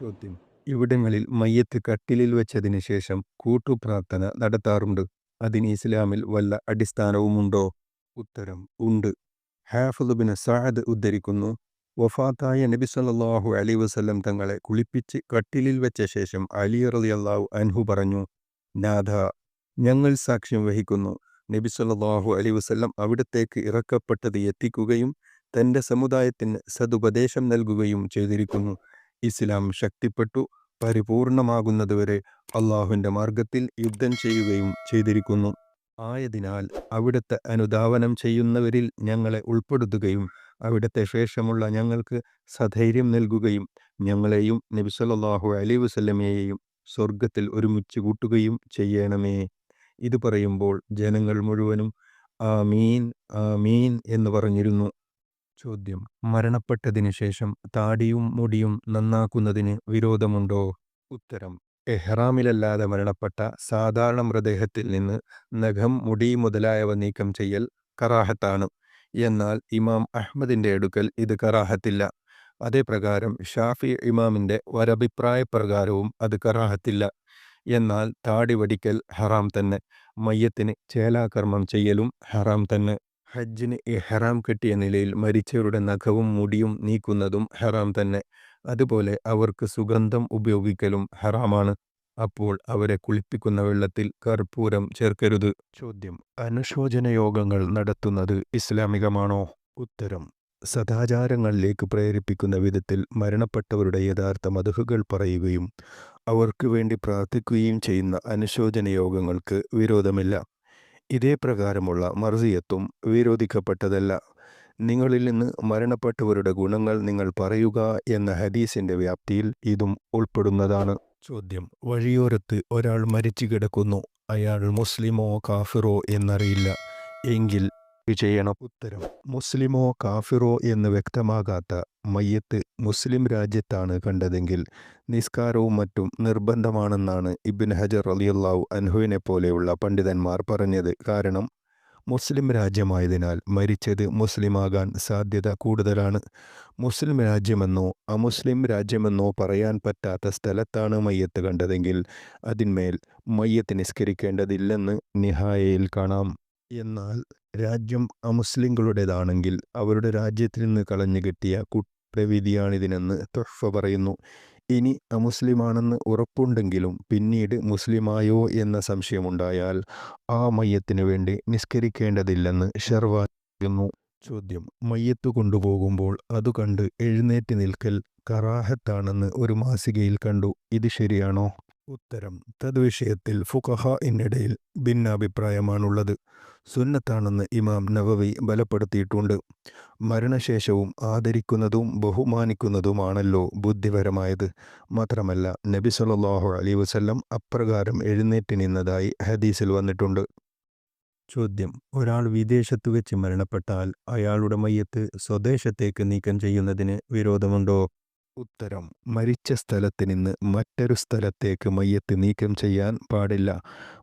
ചോദ്യം. ഇവിടങ്ങളിൽ മയ്യത്ത് കട്ടിലിൽ വെച്ചതിന് ശേഷം കൂട്ടുപ്രാർത്ഥന നടത്താറുണ്ട്. അതിന് ഇസ്ലാമിൽ വല്ല അടിസ്ഥാനവുമുണ്ടോ? ഉത്തരം ഉണ്ട്. ഹാഫുദുബിന് സാദ് ഉദ്ധരിക്കുന്നു വഫാത്തായ നബി സല്ലാഹു അലി വസല്ലം തങ്ങളെ കുളിപ്പിച്ച് കട്ടിലിൽ വെച്ച ശേഷം അലി റളിയല്ലാഹു അൻഹു പറഞ്ഞു നാഥ ഞങ്ങൾ സാക്ഷ്യം വഹിക്കുന്നു. നബി സല്ലാഹു അലി വസല്ലം അവിടത്തേക്ക് ഇറക്കപ്പെട്ടത് എത്തിക്കുകയും തന്റെ സമുദായത്തിന് സതുപദേശം നൽകുകയും ചെയ്തിരിക്കുന്നു. ഇസ്ലാം ശക്തിപ്പെട്ടു പരിപൂർണമാകുന്നതുവരെ അള്ളാഹുവിന്റെ മാർഗത്തിൽ യുദ്ധം ചെയ്യുകയും ചെയ്തിരിക്കുന്നു. ആയതിനാൽ അവിടുത്തെ അനുധാവനം ചെയ്യുന്നവരിൽ ഞങ്ങളെ ഉൾപ്പെടുത്തുകയും അവിടുത്തെ ശേഷമുള്ള ഞങ്ങൾക്ക് സധൈര്യം നൽകുകയും ഞങ്ങളെയും നബി അലി അലൈഹി വസല്ലമയെയും സ്വർഗത്തിൽ ഒരുമിച്ച് കൂട്ടുകയും ചെയ്യണമേ. ഇത് പറയുമ്പോൾ ജനങ്ങൾ മുഴുവനും ആ മീൻ ആ മീൻ എന്ന് പറഞ്ഞിരുന്നു. ചോദ്യം. മരണപ്പെട്ടതിന് ശേഷം താടിയും മുടിയും നന്നാക്കുന്നതിന് വിരോധമുണ്ടോ? ഉത്തരം. എഹ്റാമിലല്ലാതെ മരണപ്പെട്ട സാധാരണ മൃതദേഹത്തിൽ നിന്ന് നഖം മുടി മുതലായവ നീക്കം ചെയ്യൽ കറാഹത്താണ്. എന്നാൽ ഇമാം അഹമ്മദിന്റെ അടുക്കൽ ഇത് കറാഹത്തില്ല. അതേപ്രകാരം ഷാഫി ഇമാമിന്റെ ഒരഭിപ്രായ പ്രകാരവും അത് കറാഹത്തില്ല. എന്നാൽ താടി വടിക്കൽ ഹറാം തന്നെ. മയ്യത്തിന് ചേലാകർമ്മം ചെയ്യലും ഹറാം തന്നെ. ഹജ്ജിന് ഇഹ്റാം കെട്ടിയ നിലയിൽ മരിച്ചവരുടെ നഖവും മുടിയും നീക്കുന്നതും ഹറാം തന്നെ. അതുപോലെ അവർക്ക് സുഗന്ധം ഉപയോഗിക്കലും ഹറാമാണ്. അപ്പോൾ അവരെ കുളിപ്പിക്കുന്ന വെള്ളത്തിൽ കർപ്പൂരം ചേർക്കരുത്. ചോദ്യം. അനുശോചന യോഗങ്ങൾ നടത്തുന്നത് ഇസ്ലാമികമാണോ? ഉത്തരം. സദാചാരങ്ങളിലേക്ക് പ്രേരിപ്പിക്കുന്ന വിധത്തിൽ മരണപ്പെട്ടവരുടെ യഥാർത്ഥ മധുഹുകൾ പറയുകയും അവർക്ക് വേണ്ടി പ്രാർത്ഥിക്കുകയും ചെയ്യുന്ന അനുശോചന യോഗങ്ങൾക്ക് വിരോധമില്ല. ഇതേ പ്രകാരമുള്ള മർസിയത്വം വിരോധിക്കപ്പെട്ടതല്ല. നിങ്ങളിൽ നിന്ന് മരണപ്പെട്ടവരുടെ ഗുണങ്ങൾ നിങ്ങൾ പറയുക എന്ന ഹദീസിന്റെ വ്യാപ്തിയിൽ ഇതും ഉൾപ്പെടുന്നതാണ്. ചോദ്യം. വഴിയോരത്ത് ഒരാൾ മരിച്ചു കിടക്കുന്നു. അയാൾ മുസ്ലിമോ കാഫിറോ എന്നറിയില്ല. എങ്കിൽ ചെയ്യണം. ഉത്തരം. മുസ്ലിമോ കാഫിറോ എന്ന് വ്യക്തമാകാത്ത മയ്യത്ത് മുസ്ലിം രാജ്യത്താണ് കണ്ടതെങ്കിൽ നിസ്കാരവും മറ്റും നിർബന്ധമാണെന്നാണ് ഇബിൻ ഹജർ അലിയുള്ളാവു അൻഹുവിനെ പോലെയുള്ള പണ്ഡിതന്മാർ പറഞ്ഞത്. കാരണം മുസ്ലിം രാജ്യമായതിനാൽ മരിച്ചത് മുസ്ലിമാകാൻ സാധ്യത കൂടുതലാണ്. മുസ്ലിം രാജ്യമെന്നോ അമുസ്ലിം രാജ്യമെന്നോ പറയാൻ പറ്റാത്ത സ്ഥലത്താണ് മയ്യത്ത് കണ്ടതെങ്കിൽ അതിന്മേൽ മയ്യത്ത് നിസ്കരിക്കേണ്ടതില്ലെന്ന് നിഹായയിൽ കാണാം. എന്നാൽ രാജ്യം അമുസ്ലിങ്ങളുടേതാണെങ്കിൽ അവരുടെ രാജ്യത്തിൽ നിന്ന് കളഞ്ഞു കിട്ടിയ കുറ്റവിധിയാണിതിനെന്ന് തൊഹ്ഫ പറയുന്നു. ഇനി അമുസ്ലിമാണെന്ന് ഉറപ്പുണ്ടെങ്കിലും പിന്നീട് മുസ്ലിമായോ എന്ന സംശയമുണ്ടായാൽ ആ മയ്യത്തിനു വേണ്ടി നിസ്കരിക്കേണ്ടതില്ലെന്ന് ഷെർവാക്കുന്നു ചോദ്യം. മയ്യത്ത് കൊണ്ടുപോകുമ്പോൾ അത് കണ്ട് എഴുന്നേറ്റ് നിൽക്കൽ കറാഹത്താണെന്ന് ഒരു മാസികയിൽ കണ്ടു. ഇത് ശരിയാണോ? ഉത്തരം തദ്വിഷയത്തിൽ ഫുഖഹ എന്നിടയിൽ ഭിന്നാഭിപ്രായമാണുള്ളത്. സുന്നത്താണെന്ന് ഇമാം നവവി ബലപ്പെടുത്തിയിട്ടുണ്ട്. മരണശേഷവും ആദരിക്കുന്നതും ബഹുമാനിക്കുന്നതുമാണല്ലോ ബുദ്ധിപരമായത്. മാത്രമല്ല നബി സല്ലല്ലാഹു അലൈഹി വസല്ലം അപ്രകാരം എഴുന്നേറ്റ് നിന്നതായി ഹദീസിൽ വന്നിട്ടുണ്ട്. ചോദ്യം. ഒരാൾ വിദേശത്ത് വെച്ച് മരണപ്പെട്ടാൽ അയാളുടെ മയ്യത്ത് സ്വദേശത്തേക്ക് നീക്കം ചെയ്യുന്നതിന് വിരോധമുണ്ടോ? ഉത്തരം. മരിച്ച സ്ഥലത്ത് നിന്ന് മറ്റൊരു സ്ഥലത്തേക്ക് മയ്യത്ത് നീക്കം ചെയ്യാൻ പാടില്ല.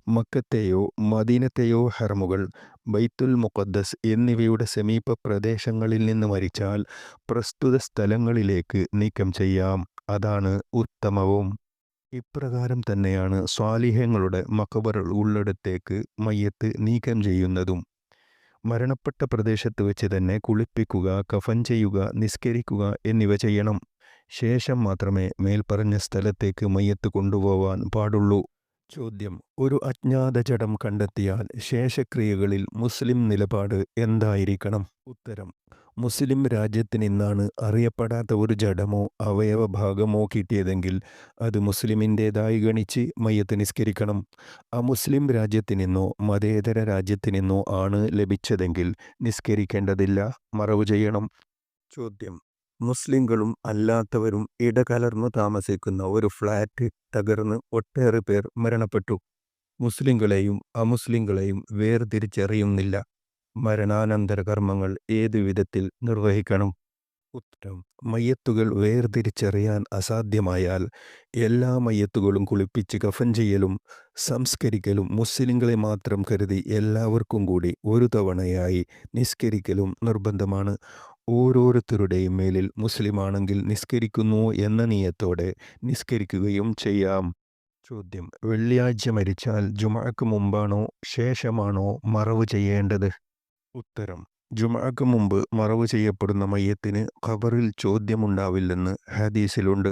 മക്കത്തെയോ മദീനത്തെയോ ഹറമുകൾ ബൈത്തുൽ മുഖദ്ദസ് എന്നിവയുടെ സമീപ പ്രദേശങ്ങളിൽ നിന്ന് മരിച്ചാൽ പ്രസ്തുത സ്ഥലങ്ങളിലേക്ക് നീക്കം ചെയ്യാം. അതാണ് ഉത്തമവും. ഇപ്രകാരം തന്നെയാണ് സ്വാലിഹ്യങ്ങളുടെ മക്കബർ ഉള്ളിടത്തേക്ക് മയ്യത്ത് നീക്കം ചെയ്യുന്നതും. മരണപ്പെട്ട പ്രദേശത്ത് വെച്ച് തന്നെ കുളിപ്പിക്കുക കഫൻ ചെയ്യുക നിസ്കരിക്കുക എന്നിവ ചെയ്യണം. ശേഷം മാത്രമേ മേൽപ്പറഞ്ഞ സ്ഥലത്തേക്ക് മയ്യത്ത് കൊണ്ടുപോവാൻ പാടുള്ളൂ. ചോദ്യം. ഒരു അജ്ഞാത ജഡം കണ്ടെത്തിയാൽ ശേഷക്രിയകളിൽ മുസ്ലിം നിലപാട് എന്തായിരിക്കണം? ഉത്തരം. മുസ്ലിം രാജ്യത്തിനിന്നാണ് അറിയപ്പെടാത്ത ഒരു ജഡമോ അവയവ ഭാഗമോ കിട്ടിയതെങ്കിൽ അത് മുസ്ലിമിന്റേതായി ഗണിച്ച് മയ്യത്ത് നിസ്കരിക്കണം. അമുസ്ലിം രാജ്യത്ത് നിന്നോ മതേതര രാജ്യത്തിനിന്നോ ആണ് ലഭിച്ചതെങ്കിൽ നിസ്കരിക്കേണ്ടതില്ല. മറവ് ചെയ്യണം. ചോദ്യം. മുസ്ലിങ്ങളും അല്ലാത്തവരും ഇടകലർന്നു താമസിക്കുന്ന ഒരു ഫ്ളാറ്റ് തകർന്ന് ഒട്ടേറെ പേർ മരണപ്പെട്ടു. മുസ്ലിങ്ങളെയും അമുസ്ലിങ്ങളെയും വേർതിരിച്ചറിയുന്നില്ല. മരണാനന്തര കർമ്മങ്ങൾ ഏതു വിധത്തിൽ നിർവഹിക്കണം? ഉത്തരം മയ്യത്തുകൾ വേർതിരിച്ചറിയാൻ അസാധ്യമായാൽ എല്ലാ മയ്യത്തുകളും കുളിപ്പിച്ച് കഫൻ ചെയ്യലും സംസ്കരിക്കലും മുസ്ലിങ്ങളെ മാത്രം കരുതി എല്ലാവർക്കും കൂടി ഒരു തവണയായി നിസ്കരിക്കലും നിർബന്ധമാണ്. ഓരോരുത്തരുടെയും മേലിൽ മുസ്ലിമാണെങ്കിൽ നിസ്കരിക്കുന്നു എന്ന നിയത്തോടെ നിസ്കരിക്കുകയും ചെയ്യാം. ചോദ്യം. വെള്ളിയാഴ്ച മരിച്ചാൽ ജുമാക്ക് മുമ്പാണോ ശേഷമാണോ മറവ് ചെയ്യേണ്ടത്? ഉത്തരം. ജുമാക്ക് മുമ്പ് മറവ് ചെയ്യപ്പെടുന്ന മയ്യത്തിന് ഖബറിൽ ചോദ്യമുണ്ടാവില്ലെന്ന് ഹദീസിലുണ്ട്.